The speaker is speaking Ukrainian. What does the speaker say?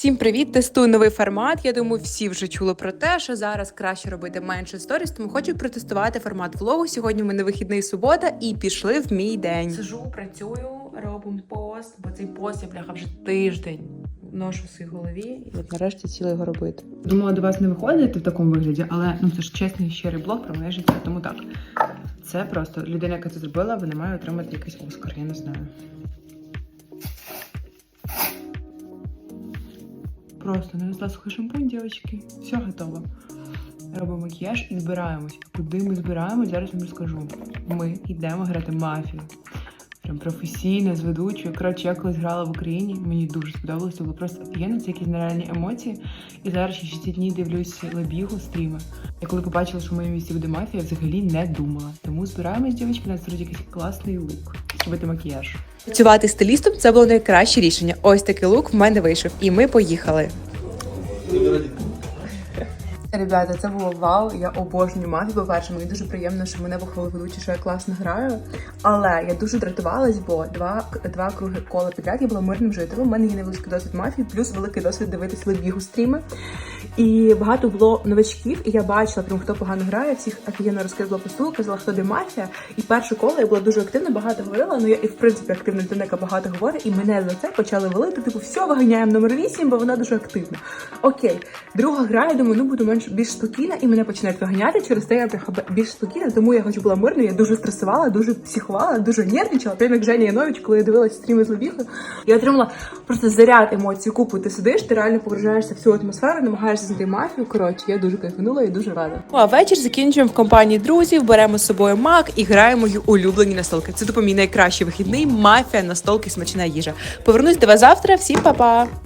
Всім привіт! Тестую новий формат. Я думаю, всі вже чули про те, що зараз краще робити менше сторіс, тому хочу протестувати формат влогу. Сьогодні в мене вихідний субота і пішли в мій день. Сижу, працюю, робимо пост, бо цей пост я бляха вже тиждень ношу в своїй голові, і от нарешті ціла його робити. Думала до вас не виходити в такому вигляді, але ну це ж чесний щирий блог про моє життя. Тому так. Це просто людина, яка це зробила, вона має отримати якийсь оскар, я не знаю. Просто нанесла сухий шампунь, дівчатки. Все готово. Робимо макіяж і збираємось. Куди ми збираємось, зараз вам розкажу. Ми йдемо грати мафію. Прям професійно, з ведучою. Коротше, я колись грала в Україні, мені дуже сподобалося. Це було просто офігенно, це якісь нереальні емоції. І зараз ще 6 днів дивлюсь лебігу стріми. Я коли побачила, що в моєму місці буде мафія, взагалі не думала. Тому збираємось, дівчатки, у нас зробить якийсь класний лук. Робити макіяж. Працювати стилістом це було найкраще рішення. Ось такий лук в мене вийшов, і ми поїхали. Ребята, це було вау. Я обожнюю мафію. По-перше, мені дуже приємно, що мене похвалили ведучі, що я класно граю. Але я дуже дратувалась, бо два, два круги кола підряд я була мирним жителем. У мене є невеличкий досвід мафії, плюс великий досвід дивитися лебігу стріми. І багато було новачків, і я бачила, прям хто погано грає, всіх офігенно розказувала посту, казала, хто де мафія. І перше коло я була дуже активна, багато говорила. Ну я і в принципі активна людина, яка багато говорить, і мене за це почали валити. Типу, все, виганяємо номер 8, бо вона дуже активна. Окей, друга гра, я думаю, ну буду менш більш спокійна, і мене починають виганяти. Через те я більш спокійна, тому я хоч була мирною, я дуже стресувала, дуже психувала, дуже нервничала. Прямо як Женя Янович, коли я дивилась стріми з Лобіхою, я отримала просто заряд емоцій. Купу ти сидиш, ти реально погружаєшся в цю атмосферу, намагаєшся знайти мафію. Коротше, я дуже кайфанула і дуже рада. Ну, а вечір закінчуємо в компанії друзів, беремо з собою мак і граємо мої улюблені настолки. Це тупо мій найкращий вихідний мафія, настолки, смачна їжа. Повернусь до вас завтра. Всім па-па!